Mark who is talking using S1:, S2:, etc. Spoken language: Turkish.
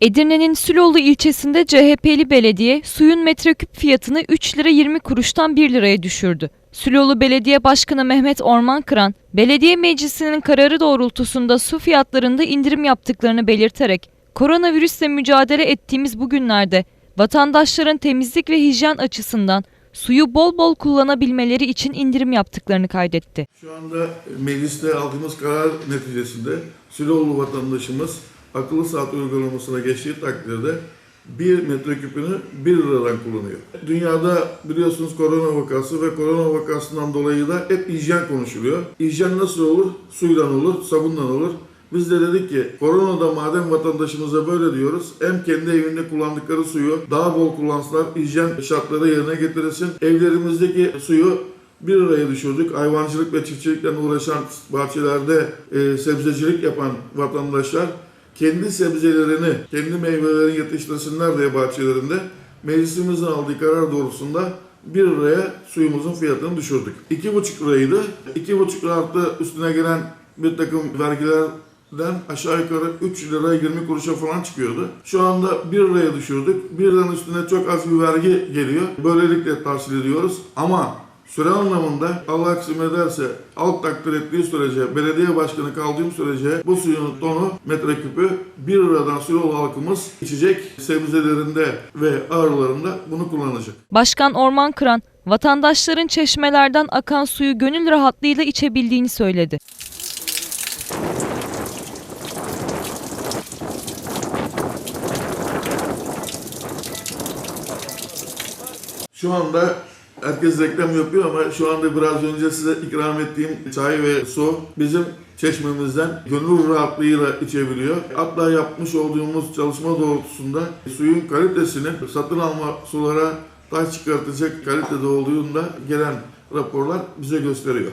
S1: Edirne'nin Süloğlu ilçesinde CHP'li belediye suyun metreküp fiyatını 3 lira 20 kuruştan 1 liraya düşürdü. Süloğlu Belediye Başkanı Mehmet Ormankıran, belediye meclisinin kararı doğrultusunda su fiyatlarında indirim yaptıklarını belirterek, koronavirüsle mücadele ettiğimiz bu günlerde vatandaşların temizlik ve hijyen açısından suyu bol bol kullanabilmeleri için indirim yaptıklarını kaydetti.
S2: Şu anda mecliste aldığımız karar neticesinde Süloğlu vatandaşımız akıllı saat uygulamasına geçtiği takdirde 1 metreküpünü 1 liradan kullanıyor. Dünyada biliyorsunuz korona vakası ve korona vakasından dolayı da hep hijyen konuşuluyor. Hijyen nasıl olur? Suyla olur, sabunla olur. Biz de dedik ki koronada madem vatandaşımıza böyle diyoruz hem kendi evinde kullandıkları suyu daha bol kullansınlar, hijyen şartları yerine getirilsin. Evlerimizdeki suyu 1 liraya düşürdük. Hayvancılık ve çiftçilikle uğraşan bahçelerde e, sebzecilik yapan vatandaşlar kendi sebzelerini, kendi meyvelerini yetiştirsinler diye bahçelerinde meclisimizin aldığı karar doğrusunda 1 liraya suyumuzun fiyatını düşürdük. 2,5 liraydı. 2,5 lira artı üstüne gelen bir takım vergilerden aşağı yukarı 3 lira 20 kuruşa falan çıkıyordu. Şu anda 1 liraya düşürdük. 1 liranın üstüne çok az bir vergi geliyor. Böylelikle tahsil ediyoruz. Ama Süre anlamında Allah kısmet ederse halk takdir ettiği sürece, belediye başkanı kaldığım sürece bu suyun tonu metreküpü 1 liradan Süloğlu halkımız içecek sebzelerinde ve ağrılarında bunu kullanacak.
S1: Başkan Orman Kıran, vatandaşların çeşmelerden akan suyu gönül rahatlığıyla içebildiğini söyledi.
S2: Şu anda herkes reklam yapıyor ama şu anda biraz önce size ikram ettiğim çay ve su bizim çeşmemizden gönül rahatlığıyla içebiliyor. Hatta yapmış olduğumuz çalışma doğrultusunda suyun kalitesini satın alma sulara taş çıkartacak kalitede olduğunda gelen raporlar bize gösteriyor.